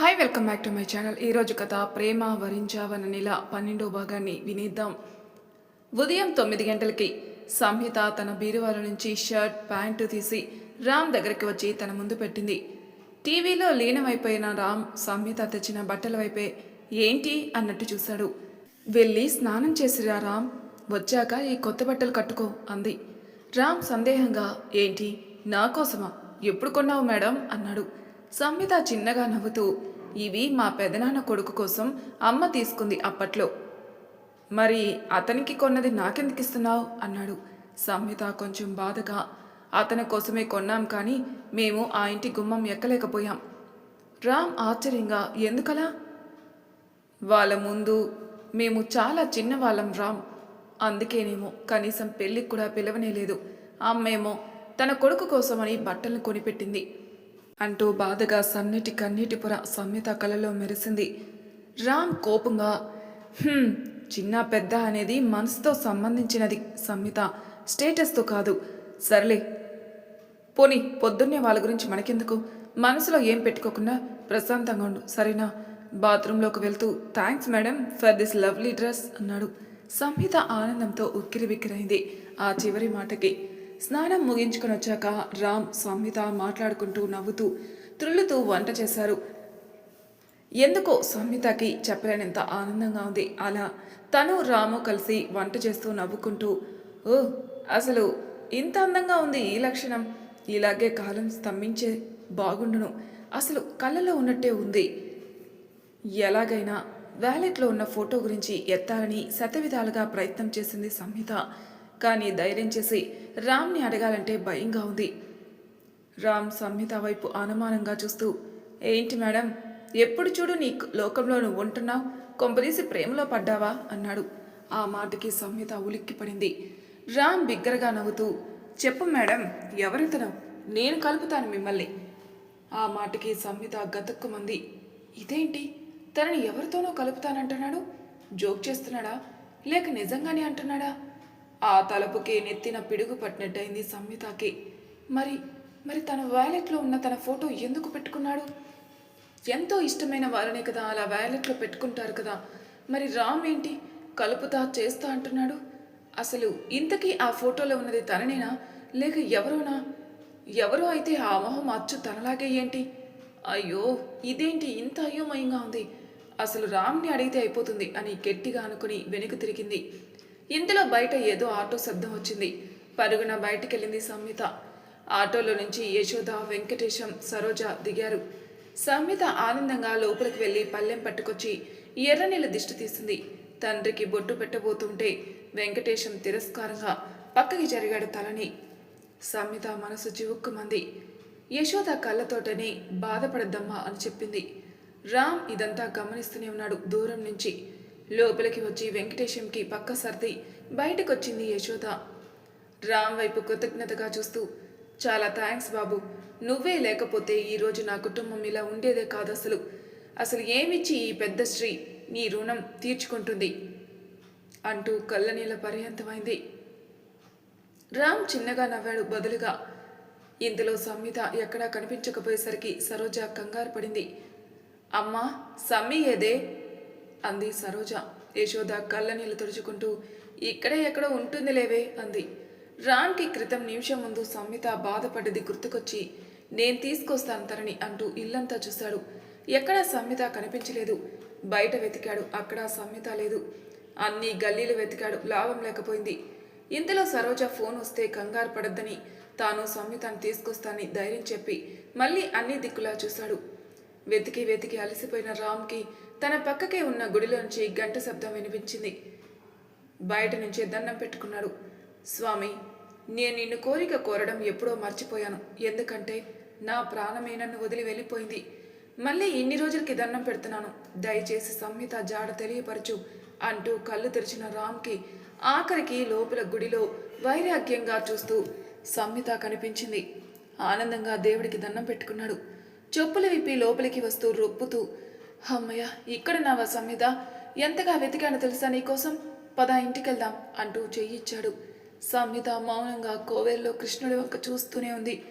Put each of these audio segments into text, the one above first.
Hi welcome back to my channel ఈరోజు కథ ప్రేమ వరించావన నెల పన్నెండో భాగాన్ని వినేద్దాం. ఉదయం తొమ్మిది గంటలకి సంహిత తన బీరువాల నుంచి షర్ట్ ప్యాంటు తీసి రామ్ దగ్గరికి వచ్చి తన ముందు పెట్టింది. టీవీలో లీనమైపోయిన రామ్ సంహిత తెచ్చిన బట్టల వైపే ఏంటి అన్నట్టు చూశాడు. వెళ్ళి స్నానం చేసిరా రామ్ వచ్చాక ఈ కొత్త బట్టలు కట్టుకో అంది. రామ్ సందేహంగా ఏంటి నా కోసమా? ఎప్పుడు కొన్నావు మేడం? అన్నాడు. సంహిత చిన్నగా నవ్వుతూ ఇవి మా పెదనాన్న కొడుకు కోసం అమ్మ తీసుకుంది అప్పట్లో. మరి అతనికి కొన్నది నాకెందుకు ఇస్తున్నావు? అన్నాడు. సంహిత కొంచెం బాధగా అతని కోసమే కొన్నాం కానీ మేము ఆ ఇంటి గుమ్మం ఎక్కలేకపోయాం. రామ్ ఆశ్చర్యంగా ఎందుకలా? వాళ్ళ ముందు మేము చాలా చిన్నవాళ్ళం రామ్. అందుకేనేమో కనీసం పెళ్ళికి కూడా పిలవనే లేదు అమ్మేమో తన కొడుకు కోసమని బట్టలను కొనిపెట్టింది. అంటూ బాధగా సన్నటి కన్నీటి పొర సంహిత కలలో మెరిసింది. రామ్ కోపంగా చిన్న పెద్ద అనేది మనసుతో సంబంధించినది సంహిత స్టేటస్తో కాదు. సర్లే పోనీ పొద్దున్నే వాళ్ళ గురించి మనకెందుకు? మనసులో ఏం పెట్టుకోకుండా ప్రశాంతంగా ఉండు సరేనా? బాత్రూంలోకి వెళ్తూ thanks madam for this lovely dress అన్నాడు. సంహిత ఆనందంతో ఉక్కిరి బిక్కిరైంది ఆ చివరి మాటకి. స్నానం ముగించుకొని వచ్చాక రామ్ సంహిత మాట్లాడుకుంటూ నవ్వుతూ త్రుళ్ళుతూ వంట చేశారు. ఎందుకో సంహితకి చెప్పలేనంత ఆనందంగా ఉంది. అలా తను రాము కలిసి వంట చేస్తూ నవ్వుకుంటూ ఓ అసలు ఇంత అందంగా ఉంది ఈ లక్షణం. ఇలాగే కాలం స్తంభించే బాగుండును. అసలు కళ్ళలో ఉన్నట్టే ఉంది. ఎలాగైనా వ్యాలెట్లో ఉన్న ఫోటో గురించి ఎత్తాలని శతవిధాలుగా ప్రయత్నం చేసింది సంహిత. కానీ ధైర్యం చేసి రామ్ని అడగాలంటే భయంగా ఉంది. రామ్ సంహిత వైపు అనుమానంగా చూస్తూ ఏంటి మేడం ఎప్పుడు చూడు నీ లోకంలో నువ్వు ఉంటున్నావు కొంపదీసి ప్రేమలో పడ్డావా? అన్నాడు. ఆ మాటకి సంహిత ఉలిక్కిపడింది. రామ్ బిగ్గరగా నవ్వుతూ చెప్పు మేడం ఎవరితను? నేను కలుపుతాను మిమ్మల్ని. ఆ మాటకి సంహిత గతుక్కుమంది. ఇదేంటి? తనని ఎవరితోనో కలుపుతానంటున్నాడు? జోక్ చేస్తున్నాడా? లేక నిజంగానే అంటున్నాడా? ఆ తలుపుకి నెత్తిన పిడుగు పట్టినట్టయింది సంహితకి మరి మరి తన వ్యాలెట్లో ఉన్న తన ఫోటో ఎందుకు పెట్టుకున్నాడు? ఎంతో ఇష్టమైన వారనే కదా అలా వ్యాలెట్లో పెట్టుకుంటారు కదా. మరి రామ్ ఏంటి? కలుపుతా చేస్తా అంటున్నాడు. అసలు ఇంతకీ ఆ ఫోటోలో ఉన్నది తననేనా? లేక ఎవరోనా? ఎవరో అయితే ఆ మొహం అచ్చు తనలాగే ఏంటి? అయ్యో ఇదేంటి ఇంత అయోమయంగా ఉంది? అసలు రామ్ని అడిగితే అయిపోతుంది అని గట్టిగా అనుకుని వెనుక తిరిగింది. ఇంతలో బయట ఏదో ఆటో శబ్దం వచ్చింది. పరుగున బయటికెళ్ళింది సంహిత. ఆటోలో నుంచి యశోద వెంకటేశం సరోజ దిగారు. సంహిత ఆనందంగా లోపలికి వెళ్ళి పల్లెం పట్టుకొచ్చి ఎర్రనీళ్ళ దిష్టి తీసింది. తండ్రికి బొట్టు పెట్టబోతుంటే వెంకటేశం తిరస్కారంగా పక్కకి జరిగాడు తలని. సంహిత మనసు చివుక్కుమంది. యశోద కళ్ళతోటని బాధపడద్దమ్మా అని చెప్పింది. రామ్ ఇదంతా గమనిస్తూనే ఉన్నాడు దూరం నుంచి. లోపలికి వచ్చి వెంకటేశంకి పక్క సర్ది బయటకొచ్చింది యశోద. రామ్ వైపు కృతజ్ఞతగా చూస్తూ చాలా థ్యాంక్స్ బాబు. నువ్వే లేకపోతే ఈరోజు నా కుటుంబం ఇలా ఉండేదే కాదు అసలు. అసలు ఏమిచ్చి ఈ పెద్ద స్త్రీ నీ రుణం తీర్చుకుంటుంది? అంటూ కళ్ళనీళ్ళ పర్యంతమైంది. రామ్ చిన్నగా నవ్వాడు బదులుగా. ఇంతలో సమ్మిత ఎక్కడా కనిపించకపోయేసరికి సరోజ కంగారు పడింది. అమ్మా సమ్మి ఏదే? అంది సరోజ. యశోద కళ్ళనీళ్ళు తుడుచుకుంటూ ఇక్కడే ఎక్కడో ఉంటుంది లేవే అంది. రామ్కి క్రితం నిమిషం ముందు సంహిత బాధపడ్డది గుర్తుకొచ్చి నేను తీసుకొస్తాను తనని అంటూ ఇల్లంతా చూశాడు. ఎక్కడా సంహిత కనిపించలేదు. బయట వెతికాడు అక్కడ సంహిత లేదు. అన్ని గల్లీలు వెతికాడు లాభం లేకపోయింది. ఇంతలో సరోజ ఫోన్ వస్తే కంగారు పడద్దని తాను సంహితను తీసుకొస్తానని ధైర్యం చెప్పి మళ్ళీ అన్ని దిక్కులా చూశాడు. వెతికి వెతికి అలసిపోయిన రామ్కి తన పక్కకే ఉన్న గుడిలోంచి గంట శబ్దం వినిపించింది. బయట నుంచే దండం పెట్టుకున్నాడు. స్వామి నేను నిన్ను కోరిక కోరడం ఎప్పుడో మర్చిపోయాను. ఎందుకంటే నా ప్రాణమే నన్ను వదిలి వెళ్ళిపోయింది. మళ్ళీ ఇన్ని రోజులకి దండం పెడుతున్నాను. దయచేసి సంహిత జాడ తెలియపరచు అంటూ కళ్ళు తెరిచిన రామ్కి ఆఖరికి లోపల గుడిలో వైరాగ్యంగా చూస్తూ సంహిత కనిపించింది. ఆనందంగా దేవుడికి దండం పెట్టుకున్నాడు. చెప్పులు విప్పి లోపలికి వస్తూ రొప్పుతూ అమ్మయ్య ఇక్కడ నావా సంహిత ఎంతగా వెతికానో తెలుసా నీకోసం పద ఇంటికెళ్దాం అంటూ చెయ్యిచ్చాడు సంహిత మౌనంగా కోవేరులో కృష్ణుడి వంక చూస్తూనే ఉంది.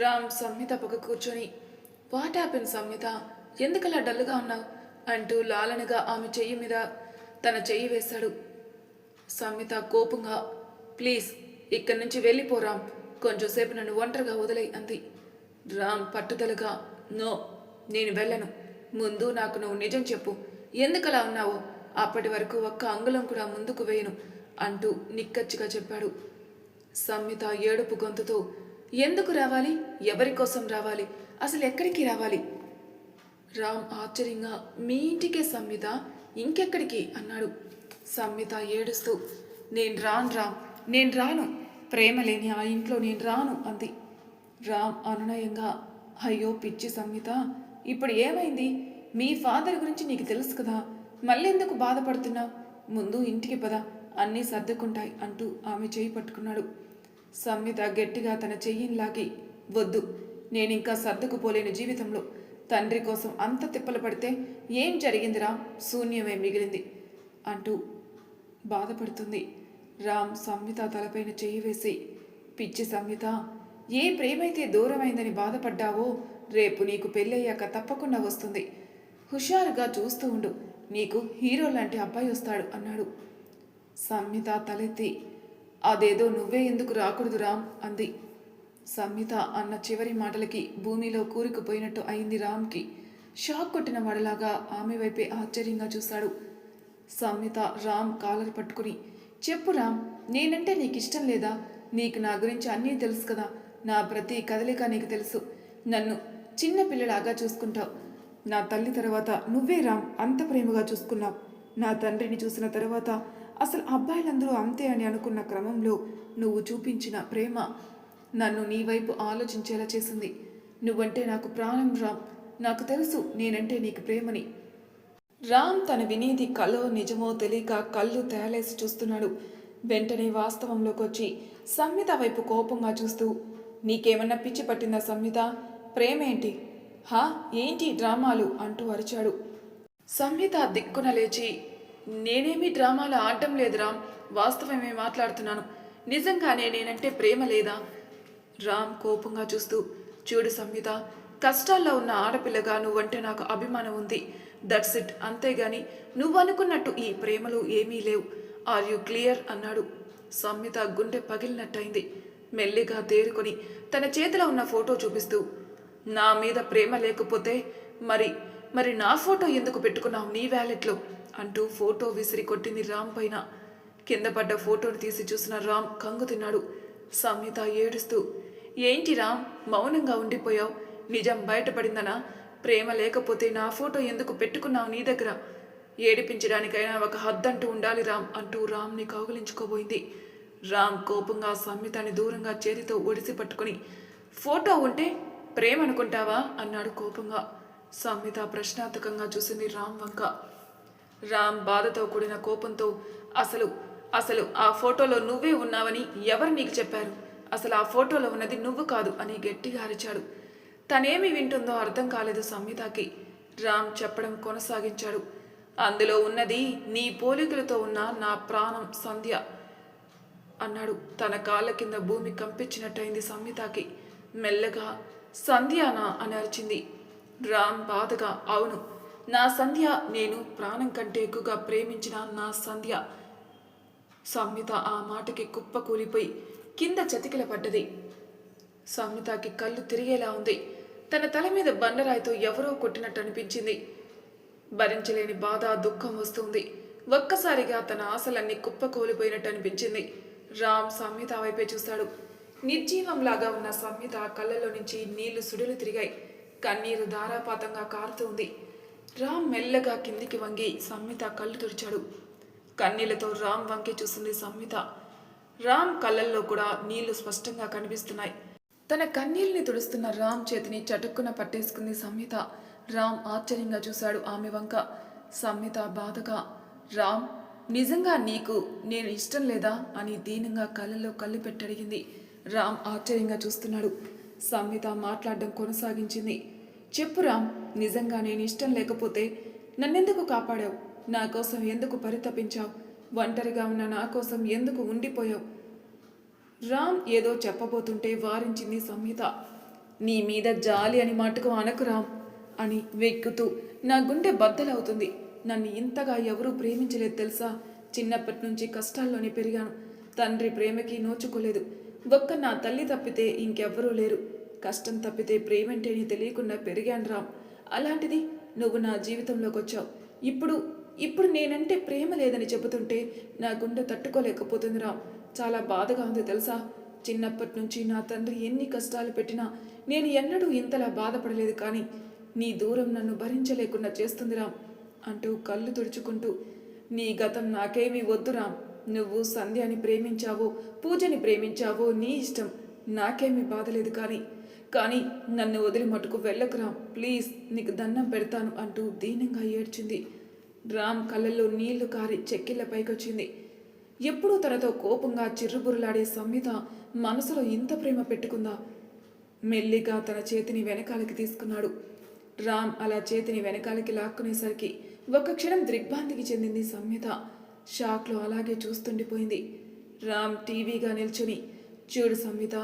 రామ్ సంహిత పక్క కూర్చొని వాట్ హ్యాపెన్ సంహిత ఎందుకలా డల్గా ఉన్నావు? అంటూ లాలనగా ఆమె చెయ్యి మీద తన చెయ్యి వేశాడు. సమ్మిత కోపంగా ప్లీజ్ ఇక్కడి నుంచి వెళ్ళిపోరాం కొంచెంసేపు నన్ను ఒంటరిగా వదిలే అంది. రామ్ పట్టుదలగా నో నేను వెళ్ళను. ముందు నాకు నువ్వు నిజం చెప్పు. ఎందుకలా ఉన్నావు? అప్పటి వరకు ఒక్క అంగుళం కూడా ముందుకు వేయను అంటూ నిక్కచ్చిగా చెప్పాడు. సమ్మిత ఏడుపు గొంతుతో ఎందుకు రావాలి? ఎవరి కోసం రావాలి? అసలు ఎక్కడికి రావాలి? రామ్ ఆశ్చర్యంగా మీ ఇంటికే సమ్మిత? ఇంకెక్కడికి? అన్నాడు. సమ్మిత ఏడుస్తూ నేను రాను రామ్ నేను రాను. ప్రేమ లేని ఆ ఇంట్లో నేను రాను అంది. రామ్ అనునయంగా అయ్యో పిచ్చి సమ్మిత ఇప్పుడు ఏమైంది? మీ ఫాదర్ గురించి నీకు తెలుసు కదా. మళ్ళీ ఎందుకు బాధపడుతున్నావు? ముందు ఇంటికి పద. అన్నీ సర్దుకుంటాయి అంటూ ఆమె చేయి పట్టుకున్నాడు. సమ్మిత గట్టిగా తన చెయ్యిని లాగి వద్దు నేనింకా సర్దుకుపోలేని జీవితంలో. తండ్రి కోసం అంత తిప్పలు పడితే ఏం జరిగిందిరా? శూన్యమే మిగిలింది అంటూ బాధపడుతుంది. రామ్ సంహిత తలపైన చెయ్యి వేసి పిచ్చి సంహిత ఏ ప్రేమైతే దూరమైందని బాధపడ్డావో రేపు నీకు పెళ్ళయ్యాక తప్పకుండా వస్తుంది. హుషారుగా చూస్తూ ఉండు. నీకు హీరో లాంటి అబ్బాయి వస్తాడు అన్నాడు. సంహిత తలెత్తి. అదేదో నువ్వే ఎందుకు రాకూడదు రామ్ అంది. సంహిత అన్న చివరి మాటలకి భూమిలో కూరుకుపోయినట్టు అయింది రామ్కి. షాక్ కొట్టిన వాడలాగా ఆమె వైపే ఆశ్చర్యంగా చూశాడు. సంహిత రామ్ కాలర్ పట్టుకుని చెప్పు రామ్ నేనంటే నీకు ఇష్టం లేదా? నీకు నా గురించి అన్నీ తెలుసు కదా. నా ప్రతి కదలిక నీకు తెలుసు. నన్ను చిన్న పిల్లలాగా చూసుకుంటావు. నా తల్లి తర్వాత నువ్వే రామ్ అంత ప్రేమగా చూసుకున్నావు. నా తండ్రిని చూసిన తర్వాత అసలు అబ్బాయిలందరూ అంతే అని అనుకున్న క్రమంలో నువ్వు చూపించిన ప్రేమ నన్ను నీ వైపు ఆలోచించేలా చేసింది. నువ్వంటే నాకు ప్రాణం రామ్. నాకు తెలుసు నేనంటే నీకు ప్రేమని. రామ్ తన వినేది కలో నిజమో తెలియక కళ్ళు తేలేసి చూస్తున్నాడు. వెంటనే వాస్తవంలోకి వచ్చి సంహిత వైపు కోపంగా చూస్తూ నీకేమన్నా పిచ్చి పట్టిందా సంహిత ప్రేమేంటి? హా ఏంటి డ్రామాలు? అంటూ అరిచాడు. సంహిత దిక్కున లేచి నేనేమీ డ్రామాలు ఆడటం లేదు రామ్ వాస్తవమే మాట్లాడుతున్నాను? నిజంగానే నేనంటే ప్రేమ లేదా? రామ్ కోపంగా చూస్తూ చూడు సంహిత కష్టాల్లో ఉన్న ఆడపిల్లగా నువ్వంటే నాకు అభిమానం ఉంది. దట్స్ ఇట్ అంతేగాని నువ్వు అనుకున్నట్టు ఈ ప్రేమలు ఏమీ లేవు. ఆర్ యు క్లియర్ అన్నాడు. సంహిత గుండె పగిలినట్టయింది. మెల్లిగా తేరుకొని తన చేతిలో ఉన్న ఫోటో చూపిస్తూ నా మీద ప్రేమ లేకపోతే మరి మరి నా ఫోటో ఎందుకు పెట్టుకున్నావు నీ వ్యాలెట్లో అంటూ ఫోటో విసిరి కొట్టింది రామ్ పైన. కింద పడ్డ ఫోటోని తీసి చూసిన రామ్ కంగు తిన్నాడు. సంహిత ఏడుస్తూ ఏంటి రామ్ మౌనంగా ఉండిపోయావు? నిజం బయటపడిందనా? ప్రేమ లేకపోతే నా ఫోటో ఎందుకు పెట్టుకున్నావు నీ దగ్గర? ఏడిపించడానికైనా ఒక హద్దంటూ ఉండాలి రామ్ అంటూ రామ్ని కౌగిలించుకోబోయింది. రామ్ కోపంగా సంహితని దూరంగా చేతితో ఒడిసి పట్టుకుని ఫోటో ఉంటే ప్రేమ అనుకుంటావా అన్నాడు కోపంగా. సంహిత ప్రశ్నార్థకంగా చూసింది రామ్ వంక. రామ్ బాధతో కూడిన కోపంతో అసలు అసలు ఆ ఫోటోలో నువ్వే ఉన్నావని ఎవరు నీకు చెప్పారు? అసలు ఆ ఫోటోలో ఉన్నది నువ్వు కాదు అని గట్టిగా అరిచాడు. తనేమి వింటుందో అర్థం కాలేదు సంహితకి. రామ్ చెప్పడం కొనసాగించాడు. అందులో ఉన్నది నీ పోలికలతో ఉన్న నా ప్రాణం సంధ్య అన్నాడు. తన కాళ్ళ కింద భూమి కంపించినట్టయింది సంహితకి. మెల్లగా సంధ్యానా అని అరిచింది. రామ్ బాధగా అవును నా సంధ్య నేను ప్రాణం కంటే ఎక్కువగా ప్రేమించిన నా సంధ్య. సంహిత ఆ మాటకి కుప్ప కూలిపోయి కింద చతికిల పడ్డది. సంహితకి కళ్ళు తిరిగేలా ఉంది. తన తల మీద బండరాయితో ఎవరో కొట్టినట్టు అనిపించింది. భరించలేని బాధ దుఃఖం వస్తుంది. ఒక్కసారిగా తన ఆశలన్నీ కుప్ప కూలిపోయినట్టు అనిపించింది. రామ్ సంహిత వైపే చూశాడు నిర్జీవంలాగా ఉన్న సంహిత కళ్ళలో నుంచి నీళ్ళు సుడులు తిరిగాయి. కన్నీరు ధారాపాతంగా కారుతూ ఉంది. రామ్ మెల్లగా కిందికి వంగి సంహిత కళ్ళు తుడిచాడు. కన్నీళ్ళతో రామ్ వంకి చూసింది సంహిత. రామ్ కళ్ళల్లో కూడా నీళ్ళు స్పష్టంగా కనిపిస్తున్నాయి. తన కన్నీళ్ళని తుడుస్తున్న రామ్ చేతిని చటుక్కున పట్టేసుకుంది సంహిత. రామ్ ఆశ్చర్యంగా చూశాడు ఆమె వంక. సంహిత బాధగా రామ్ నిజంగా నీకు నేను ఇష్టం లేదా? అని దీనంగా కళ్ళల్లో కళ్ళు పెట్టడిగింది రామ్ ఆశ్చర్యంగా చూస్తున్నాడు. సంహిత మాట్లాడడం కొనసాగించింది. చెప్పు రామ్ నిజంగా నేను ఇష్టం లేకపోతే నన్నెందుకు కాపాడావు? నా కోసం ఎందుకు పరితపించావు? ఒంటరిగా ఉన్న నా కోసం ఎందుకు ఉండిపోయావు? రామ్ ఏదో చెప్పబోతుంటే వారించింది సంహిత. నీ మీద జాలి అని మటుకు అనకు రామ్ అని వెక్కుతూ నా గుండె బద్దలవుతుంది. నన్ను ఇంతగా ఎవరూ ప్రేమించలేదు తెలుసా? చిన్నప్పటి నుంచి కష్టాల్లోనే పెరిగాను. తండ్రి ప్రేమకి నోచుకోలేదు. ఒక్క నా తల్లి తప్పితే ఇంకెవ్వరూ లేరు. కష్టం తప్పితే ప్రేమంటేనే తెలియకుండా పెరిగాను రామ్. అలాంటిది నువ్వు నా జీవితంలోకి వచ్చావు ఇప్పుడు ఇప్పుడు నేనంటే ప్రేమ లేదని చెబుతుంటే నా గుండె తట్టుకోలేకపోతుంది రామ్. చాలా బాధగా ఉంది తెలుసా? చిన్నప్పటి నుంచి నా తండ్రి ఎన్ని కష్టాలు పెట్టినా నేను ఎన్నడూ ఇంతలా బాధపడలేదు కానీ నీ దూరం నన్ను భరించలేకుండా చేస్తుంది రామ్ అంటూ కళ్ళు తుడుచుకుంటూ నీ గతం నాకేమీ వద్దు రామ్. నువ్వు సంధ్యాని ప్రేమించావో పూజని ప్రేమించావో నీ ఇష్టం. నాకేమీ బాధలేదు కానీ కానీ నన్ను వదిలి మటుకు వెళ్ళకురా ప్లీజ్ నీకు దండం పెడతాను అంటూ దీనంగా ఏడ్చింది. రామ్ కళ్ళల్లో నీళ్ళు కారి చెక్కిళ్ళ పైకొచ్చింది. ఎప్పుడూ తనతో కోపంగా చిర్రుబురులాడే సంహిత మనసులో ఇంత ప్రేమ పెట్టుకుందా? మెల్లిగా తన చేతిని వెనకాలకి తీసుకున్నాడు. రామ్ అలా చేతిని వెనకాలకి లాక్కునేసరికి ఒక క్షణం దిగ్భ్రాంతికి చెందింది సంహిత షాక్లో అలాగే చూస్తుండిపోయింది. రామ్ టీవీగా నిల్చుని చూడు సంహిత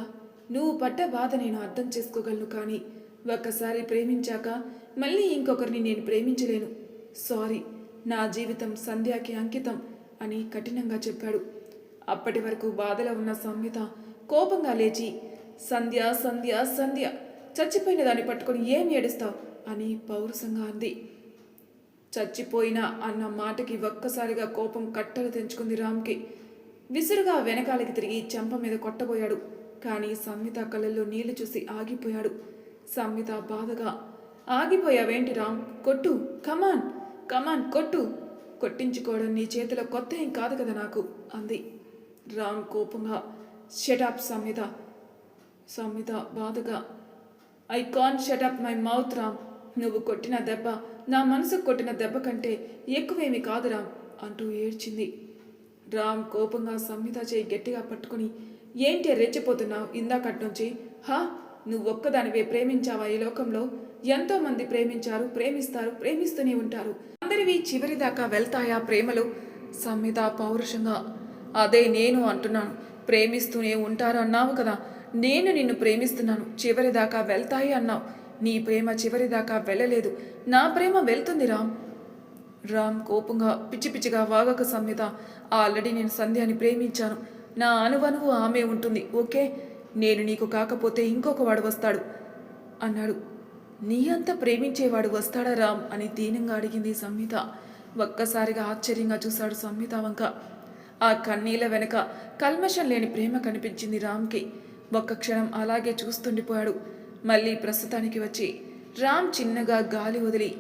నువ్వు పడ్డ బాధ నేను అర్థం చేసుకోగలను కానీ ఒక్కసారి ప్రేమించాక మళ్ళీ ఇంకొకరిని నేను ప్రేమించలేను. సారీ నా జీవితం సంధ్యాకి అంకితం అని కఠినంగా చెప్పాడు. అప్పటి వరకు బాధలో ఉన్న సంహిత కోపంగా లేచి సంధ్య సంధ్య సంధ్య చచ్చిపోయిన దాన్ని పట్టుకొని ఏం ఏడుస్తావు? అని పౌరుషంగా అంది. చచ్చిపోయినా అన్న మాటకి ఒక్కసారిగా కోపం కట్టలు తెంచుకుంది రామ్కి. విసురుగా వెనకాలకి తిరిగి చెంప మీద కొట్టబోయాడు. కానీ సంహిత కళ్ళల్లో నీళ్ళు చూసి ఆగిపోయాడు. సంహిత బాధగా ఆగిపోయావేంటి రామ్? కొట్టు. కమాన్ కమాన్ కొట్టు. కొట్టించుకోవడం నీ చేతిలో కొత్త ఏం కాదు కదా నాకు అంది. రామ్ కోపంగా షటాప్ సంహిత. సంహిత బాధగా I can shut up my mouth Ram. నువ్వు కొట్టిన దెబ్బ నా మనసుకు కొట్టిన దెబ్బ కంటే ఎక్కువేమి కాదురా అంటూ ఏడ్చింది. రామ్ కోపంగా సంహిత చేయి గట్టిగా పట్టుకుని ఏంటి రెచ్చిపోతున్నావు ఇందాకటి నుంచి? హా? నువ్వు ఒక్కదానివే ప్రేమించావా ఈ లోకంలో? ఎంతో మంది ప్రేమించారు ప్రేమిస్తారు ప్రేమిస్తూనే ఉంటారు. అందరివి చివరి దాకా వెళ్తాయా ప్రేమలు? సంహిత పౌరుషంగా అదే నేను అంటున్నాను. ప్రేమిస్తూనే ఉంటారు అన్నావు కదా. నేను నిన్ను ప్రేమిస్తున్నాను. చివరి దాకా వెళ్తాయి అన్నావు. నీ ప్రేమ చివరి దాకా వెళ్ళలేదు. నా ప్రేమ వెళ్తుంది రామ్. రామ్ కోపంగా పిచ్చి పిచ్చిగా వాగక సంహిత. ఆల్రెడీ నేను సంధ్యాని ప్రేమించాను. నా అనువనువు ఆమె ఉంటుంది ఓకే? నేను నీకు కాకపోతే ఇంకొక వాడు వస్తాడు అన్నాడు. నీ అంత ప్రేమించేవాడు వస్తాడా రామ్ అని దీనంగా అడిగింది సంహిత. ఒక్కసారిగా ఆశ్చర్యంగా చూశాడు సంహిత వంక. ఆ కన్నీల వెనక కల్మషం లేని ప్రేమ కనిపించింది రామ్కి. ఒక్క క్షణం అలాగే చూస్తుండిపోయాడు. మళ్ళీ ప్రస్తుతానికి వచ్చి రామ్ చిన్నగా గాలి వదిలి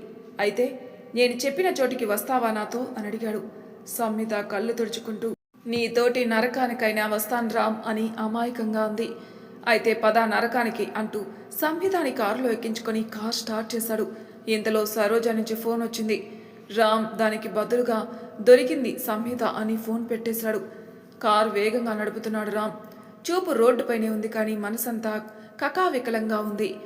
అయితే నేను చెప్పిన చోటికి వస్తావా నాతో? అని అడిగాడు. సంహిత కళ్ళు తుడుచుకుంటూ నీతోటి నరకానికైనా వస్తాను రామ్ అని అమాయకంగా ఉంది అయితే పద నరకానికి అంటూ సంహితాని కారులో ఎక్కించుకొని కార్ స్టార్ట్ చేశాడు. ఇంతలో సరోజ నుంచి ఫోన్ వచ్చింది. రామ్ దానికి బదులుగా దొరికింది సంహిత అని ఫోన్ పెట్టేశాడు. కార్ వేగంగా నడుపుతున్నాడు రామ్. చూపు రోడ్డుపైనే ఉంది కానీ మనసంతా కకావికలంగా ఉంది.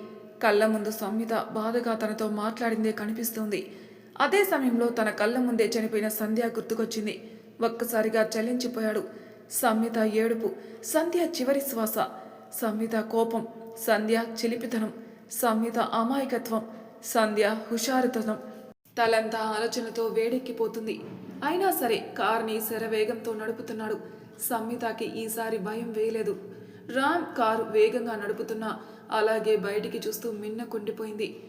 కళ్ళ ముందు సంహిత బాధగా తనతో మాట్లాడిందే కనిపిస్తుంది. అదే సమయంలో తన కళ్ళ ముందే చనిపోయిన సంధ్య గుర్తుకొచ్చింది. ఒక్కసారిగా చలించిపోయాడు. సంహిత ఏడుపు సంధ్య చివరి శ్వాస. సంహిత కోపం సంధ్య చిలిపితనం సంహిత అమాయకత్వం సంధ్య హుషారుతనం. తలంతా ఆలోచనతో వేడెక్కిపోతుంది. అయినా సరే కార్ని శరవేగంతో నడుపుతున్నాడు. సంహితకి ఈసారి భయం వేయలేదు. రామ్ కారు వేగంగా నడుపుతున్నా అలాగే బయటికి చూస్తూ మిన్న కొండిపోయింది.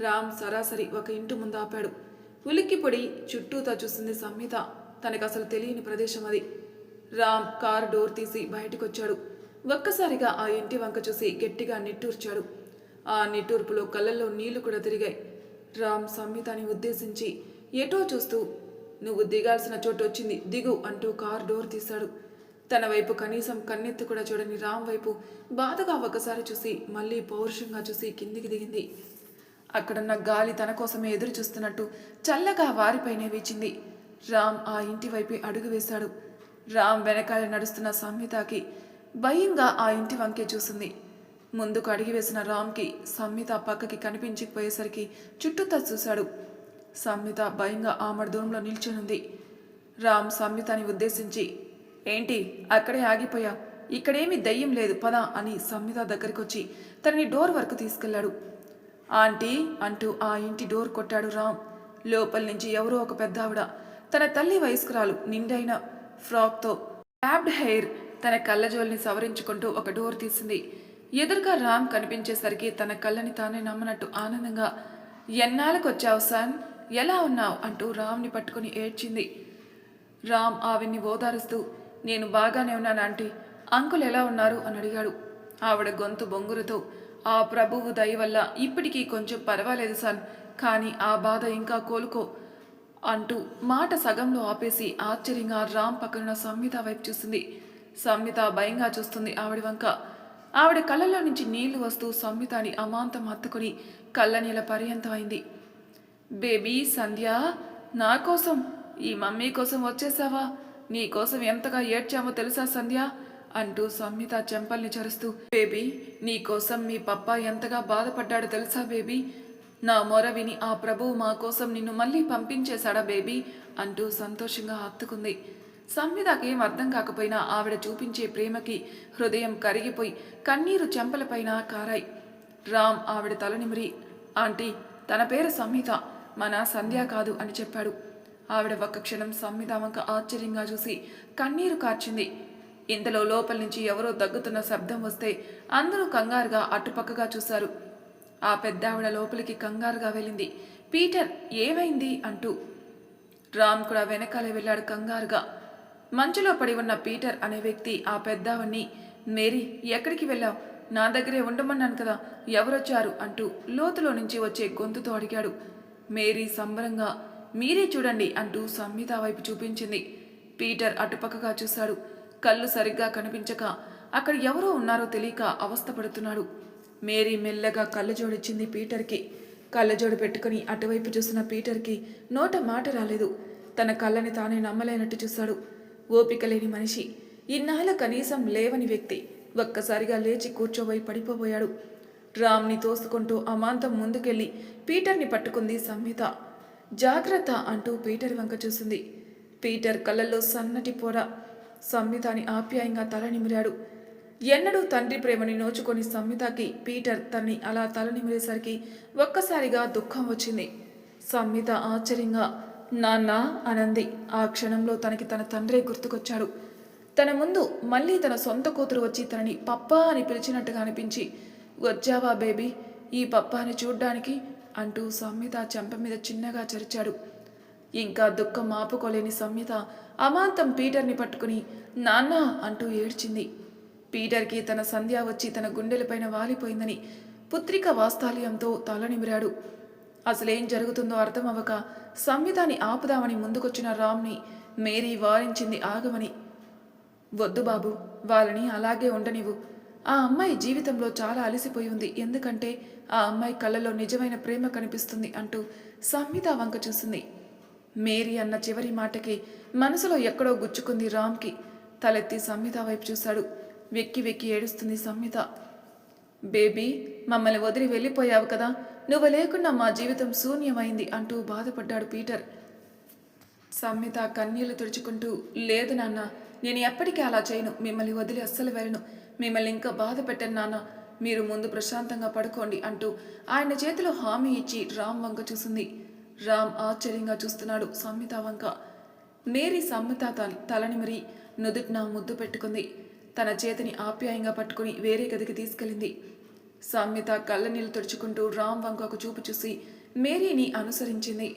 రామ్ సరాసరి ఒక ఇంటి ముందు ఆపాడు. ఉలిక్కిపొడి చుట్టూతా చూస్తుంది సంహిత తనకు అసలు తెలియని ప్రదేశం అది. రామ్ కారు డోర్ తీసి బయటకొచ్చాడు. ఒక్కసారిగా ఆ ఇంటి వంక చూసి గట్టిగా నిట్టూర్చాడు. ఆ నిట్టూర్పులో కళ్ళల్లో నీళ్ళు కూడా తిరిగాయి. రామ్ సంహితని ఉద్దేశించి ఎటో చూస్తూ నువ్వు దిగాల్సిన చోటు వచ్చింది దిగు అంటూ కారు డోర్ తీశాడు. తన వైపు కనీసం కన్నెత్తి కూడా చూడని రామ్ వైపు బాధగా ఒకసారి చూసి మళ్ళీ పౌరుషంగా చూసి కిందికి దిగింది. అక్కడున్న గాలి తన కోసమే ఎదురు చూస్తున్నట్టు చల్లగా వారిపైనే వీచింది. రామ్ ఆ ఇంటి వైపు అడుగు వేశాడు. రామ్ వెనకాల నడుస్తున్న సంహితకి భయంగా ఆ ఇంటి వంకే చూసింది. ముందుకు అడిగి వేసిన రామ్కి సంహిత పక్కకి కనిపించకపోయేసరికి చుట్టూతా చూశాడు. సంహిత భయంగా ఆమె దూరంలో నిల్చునుంది. రామ్ సంహితని ఉద్దేశించి ఏంటి? అక్కడే ఆగిపోయా. ఇక్కడేమీ దయ్యం లేదు పద అని సమ్మిత దగ్గరికొచ్చి తనని డోర్ వరకు తీసుకెళ్ళాడు ఆంటీ అంటూ ఆ ఇంటి డోర్ కొట్టాడు రామ్. లోపల నుంచి ఎవరో ఒక పెద్ద ఆవిడ. తన తల్లి వయస్కురాలు నిండైన ఫ్రాక్తో ట్యాబ్డ్ హెయిర్ తన కళ్ళజోల్ని సవరించుకుంటూ ఒక డోర్ తీసింది. ఎదురుగా రామ్ కనిపించేసరికి తన కళ్ళని తానే నమ్మనట్టు ఆనందంగా ఎన్నాళ్ళకు వచ్చావు సన్? ఎలా ఉన్నావు? అంటూ రామ్ని పట్టుకుని ఏడ్చింది. రామ్ ఆవిని ఓదారుస్తూ నేను బాగానే ఉన్నాను ఆంటీ. అంకుల్ ఎలా ఉన్నారు? అని అడిగాడు. ఆవిడ గొంతు బొంగురుతో ఆ ప్రభువు దయ వల్ల ఇప్పటికీ కొంచెం పర్వాలేదు సార్ కానీ ఆ బాధ ఇంకా కోలుకో అంటూ మాట సగంలో ఆపేసి ఆశ్చర్యంగా రామ్ పక్కనున్న సంహిత వైపు చూసింది. సంహిత భయంగా చూస్తుంది ఆవిడ వంక. ఆవిడ కళ్ళలో నుంచి నీళ్ళు వస్తూ సంహితని అమాంతం హత్తుకుని కళ్ళనీల పర్యంతమైంది. బేబీ సంధ్య నా కోసం ఈ మమ్మీ కోసం వచ్చేసావా? నీ కోసం ఎంతగా ఏడ్చామో తెలుసా సంధ్య? అంటూ సంహిత చెంపల్ని చరుస్తూ. బేబీ నీ కోసం మీ పప్ప ఎంతగా బాధపడ్డాడు తెలుసా బేబీ? నా మొర విని ఆ ప్రభువు మా కోసం నిన్ను మళ్ళీ పంపించేశాడా బేబీ? అంటూ సంతోషంగా హత్తుకుంది. సంహితకి ఏం అర్థం కాకపోయినా ఆవిడ చూపించే ప్రేమకి హృదయం కరిగిపోయి కన్నీరు చెంపలపైన కారాయి. రామ్ ఆవిడ తలనిమిరి ఆంటీ తన పేరు సంహిత మన సంధ్య కాదు అని చెప్పాడు. ఆవిడ ఒక్క క్షణం సంహిత ఆశ్చర్యంగా చూసి కన్నీరు కార్చింది. ఇంతలో లోపల నుంచి ఎవరో దగ్గుతున్న శబ్దం వస్తే అందరూ కంగారుగా అటుపక్కగా చూశారు. ఆ పెద్ద ఆవిడ లోపలికి కంగారుగా వెళ్ళింది. పీటర్ ఏమైంది? అంటూ. రామ్ కూడా వెనకాలే వెళ్ళాడు కంగారుగా. మంచులో పడి ఉన్న పీటర్ అనే వ్యక్తి ఆ పెద్దావన్ని మేరీ ఎక్కడికి వెళ్ళావు? నా దగ్గరే ఉండమన్నాను కదా ఎవరొచ్చారు? అంటూ లోతులో నుంచి వచ్చే గొంతుతో అడిగాడు. మేరీ సంబరంగా మీరే చూడండి అంటూ సంహిత వైపు చూపించింది. పీటర్ అటుపక్కగా చూశాడు. కళ్ళు సరిగ్గా కనిపించక అక్కడ ఎవరో ఉన్నారో తెలియక అవస్థపడుతున్నాడు. మేరీ మెల్లగా కళ్ళ జోడిచ్చింది పీటర్కి. కళ్ళజోడు పెట్టుకుని అటువైపు చూసిన పీటర్కి నోట మాట రాలేదు. తన కళ్ళని తానే నమ్మలేనట్టు చూశాడు. ఓపిక లేని మనిషి. ఇన్నాళ్ళ కనీసం లేవని వ్యక్తి. ఒక్కసారిగా లేచి కూర్చోబోయి పడిపోబోయాడు. రామ్ని తోసుకుంటూ అమాంతం ముందుకెళ్ళి పీటర్ని పట్టుకుంది సంహిత. జాగ్రత్త అంటూ పీటర్ వంక చూసింది. పీటర్ కళ్ళల్లో సన్నటి పొర. సంహితాని ఆప్యాయంగా తల నిమిరాడు. ఎన్నడూ తండ్రి ప్రేమని నోచుకొని సంహితకి పీటర్ తన్ని అలా తల నిమిరేసరికి ఒక్కసారిగా దుఃఖం వచ్చింది. సంహిత ఆశ్చర్యంగా నాన్న అనంది. ఆ క్షణంలో తనకి తన తండ్రే గుర్తుకొచ్చాడు. తన ముందు మళ్ళీ తన సొంత కూతురు వచ్చి తనని పప్పా అని పిలిచినట్టుగా అనిపించి వచ్చావా బేబీ? ఈ పప్పాని చూడ్డానికి అంటూ సమ్మిత చెంప మీద చిన్నగా చరిచాడు. ఇంకా దుఃఖం ఆపుకోలేని సమ్మిత అమాంతం పీటర్ని పట్టుకుని నాన్న అంటూ ఏడ్చింది. పీటర్కి తన సంధ్య వచ్చి తన గుండెలపైన వాలిపోయిందని పుత్రిక వాస్తాల్యంతో తలనిమిరాడు అసలేం జరుగుతుందో అర్థం అవ్వక సంహితాని ఆపుదామని ముందుకొచ్చిన రామ్ని మేరీ వారించింది ఆగమని. వద్దు బాబు వాళ్ళని అలాగే ఉండనివ్వు. ఆ అమ్మాయి జీవితంలో చాలా అలసిపోయి ఉంది. ఎందుకంటే ఆ అమ్మాయి కళ్ళలో నిజమైన ప్రేమ కనిపిస్తుంది అంటూ సంహిత వంక చూసింది. మేరీ అన్న చివరి మాటకి మనసులో ఎక్కడో గుచ్చుకుంది రామ్కి. తలెత్తి సంహిత వైపు చూశాడు. వెక్కి వెక్కి ఏడుస్తుంది సంహిత బేబీ మమ్మల్ని వదిలి వెళ్ళిపోయావు కదా. నువ్వు లేకుండా మా జీవితం శూన్యమైంది అంటూ బాధపడ్డాడు పీటర్. సంహిత కన్నీళ్ళు తుడుచుకుంటూ లేదు నాన్న నేను ఎప్పటికీ అలా చేయను. మిమ్మల్ని వదిలి అస్సలు వెళ్ళను. మిమ్మల్ని ఇంకా బాధ పెట్టను నాన్న. మీరు ముందు ప్రశాంతంగా పడుకోండి అంటూ ఆయన చేతిలో హామీ ఇచ్చి రామ్ వంక చూసింది. రామ్ ఆశ్చర్యంగా చూస్తున్నాడు సమ్మిత వంక. మేరీ సమ్మిత తలనిమరి తలనిమిరి నుదుటిన ముద్దు పెట్టుకుంది. తన చేతిని ఆప్యాయంగా పట్టుకుని వేరే గదికి తీసుకెళ్ళింది. సమ్మిత కళ్ళనీళ్ళు తుడుచుకుంటూ రామ్ వంక ఒక చూపు చూసి మేరీని అనుసరించింది.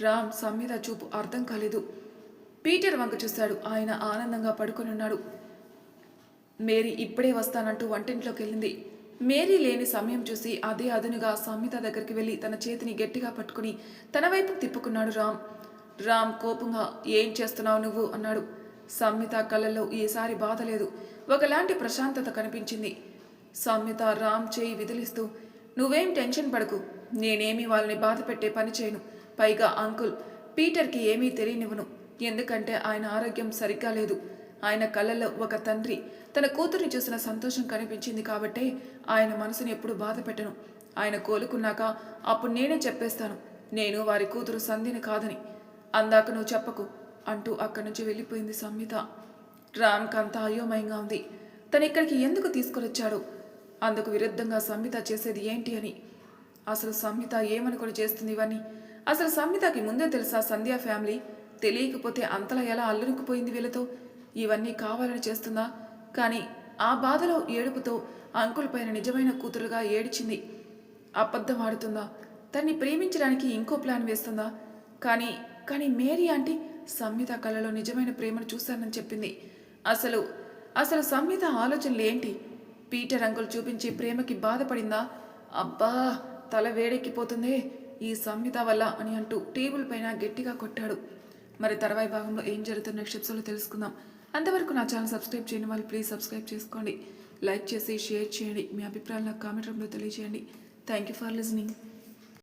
రామ్ సమ్మిత చూపు అర్థం కాలేదు. పీటర్ వంక చూశాడు. ఆయన ఆనందంగా పడుకొని ఉన్నాడు. మేరీ ఇప్పుడే వస్తానంటూ వంటింట్లోకి వెళ్ళింది మేరీ లేని సమయం చూసి అదే అదునుగా సంహిత దగ్గరికి వెళ్ళి తన చేతిని గట్టిగా పట్టుకుని తన వైపు తిప్పుకున్నాడు రామ్. రామ్ కోపంగా ఏం చేస్తున్నావు నువ్వు? అన్నాడు. సంహిత కళ్ళల్లో ఈసారి బాధ లేదు. ఒకలాంటి ప్రశాంతత కనిపించింది. సంహిత రామ్ చేయి విదిలిస్తూ నువ్వేం టెన్షన్ పడకు. నేనేమి వాళ్ళని బాధ పెట్టే పని చేయను. పైగా అంకుల్ పీటర్కి ఏమీ తెలియనివ్వను. ఎందుకంటే ఆయన ఆరోగ్యం సరిగ్గా లేదు. ఆయన కళ్ళల్లో ఒక తండ్రి. తన కూతుర్ని చూసిన సంతోషం కనిపించింది కాబట్టే ఆయన మనసుని ఎప్పుడు బాధ పెట్టను. ఆయన కోలుకున్నాక అప్పుడు నేనే చెప్పేస్తాను. నేను వారి కూతురు సంధిని కాదని. అందాక నువ్వు చెప్పకు అంటూ అక్కడి నుంచి వెళ్ళిపోయింది సంహిత. రామ్కి అంతా అయోమయంగా ఉంది. తను ఇక్కడికి ఎందుకు తీసుకొచ్చాడు అందుకు విరుద్ధంగా సంహిత చేసేది ఏంటి అని. అసలు సంహిత ఏమనుకొని చేస్తుంది ఇవన్నీ? అసలు సంహితకి ముందే తెలుసా సంధ్యా ఫ్యామిలీ? తెలియకపోతే అంతలా ఎలా అల్లురుకుపోయింది వీళ్ళతో? ఇవన్నీ కావాలని చేస్తుందా కానీ ఆ బాధలో ఏడుపుతో అంకుల్ పైన నిజమైన కూతురుగా ఏడిచింది. అబద్ధం ఆడుతుందా? తన్ని ప్రేమించడానికి ఇంకో ప్లాన్ వేస్తుందా? కానీ కానీ మేరీ ఆంటీ సంహిత కళలో నిజమైన ప్రేమను చూశానని చెప్పింది. అసలు అసలు సంహిత ఆలోచనలు ఏంటి? పీటర్ అంకుల్ చూపించే ప్రేమకి బాధపడిందా? అబ్బా తల వేడెక్కిపోతుందే ఈ సంహిత వల్ల అని అంటూ టేబుల్ పైన గట్టిగా కొట్టాడు. మరి తర్వాయి భాగంలో ఏం జరుగుతున్న నెక్స్ట్ తెలుసుకుందాం. అంతవరకు నా ఛానల్ సబ్స్క్రైబ్ చేయని వాళ్ళు ప్లీజ్ సబ్స్క్రైబ్ చేసుకోండి. లైక్ చేసి షేర్ చేయండి. మీ అభిప్రాయాలు నాకు కామెంట్ రూపంలో తెలియజేయండి. Thank you for listening